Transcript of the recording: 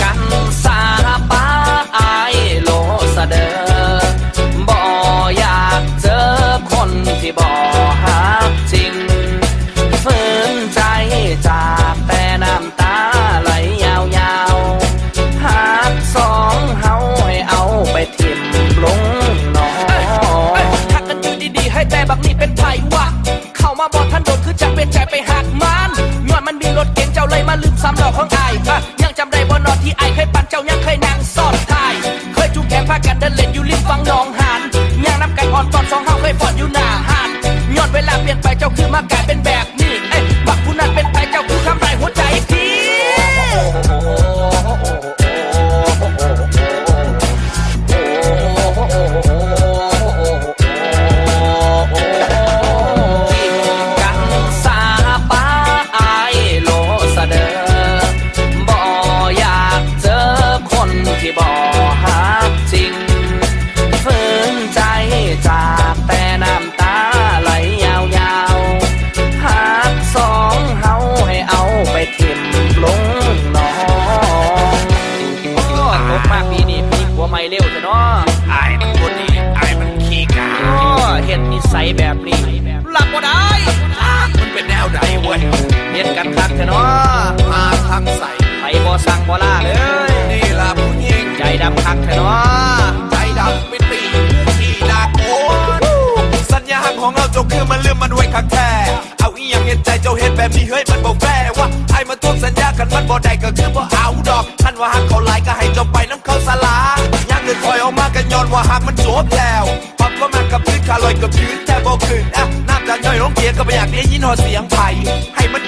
กันสาปาอายโลสะเดอบ่อยากเจอคนที่บ่ฮักจริงฝืนใจจากแต่น้ำตาไหลยาวๆหากสองเฮาให้เอาไปทิ่มลงหนองทักกันอยู่ดีๆให้แต่บักนี่เป็นไผวะเข้ามาบอกท่านโดนคือจะเป็นใจไปหักมันย้อนมันมีรถเก๋งเจ้าเลยมาลืมซ้ำดอกของอาย ตอนอยฟอดอยู่หน้าหานย้อนเวลาเปลี่ยนไปเจ้าคือมากลายเป็นแบบ มากปีนี้มีผัวใหม่เร็วจะเนาะอายมันคนนี้อายมันขี้กาโอ้เห็นนิสัยแบบนี้หลับบ่ได้มันเป็นแนวไหนเว้ยเห็นกันคักจะเนาะมาทางใส่ไผบ่สั่งบ่ล่าเลยนี่ล่ะผู้หญิงใจดำคักเถอะเนาะใจดำเป็นปีที่น่ากลัวสัญญาของเราจบคือมันลืมมันไว้คักแท้เอาอีหยังเห็นใจเจ้าเห็นแบบนี้เฮ้ยมันบอกแฟว่าไอ้มาทวงสัญญากันมันบ่ได้ก็คือบ่เอ ดอกท่านว่าหักเขาหลายก็ให้จบไปน้ำเขาสลายางเงินคอยออกมากันย้อนว่าหักมันจบแล้วความก็มากับพื้นขาลอยกับพื้นแต่บ่ขึ้นอะน้ำจาย่อยร้องเกียร์ก็ไม่อยากได้ยินหอเสียงไผ่ให้มัน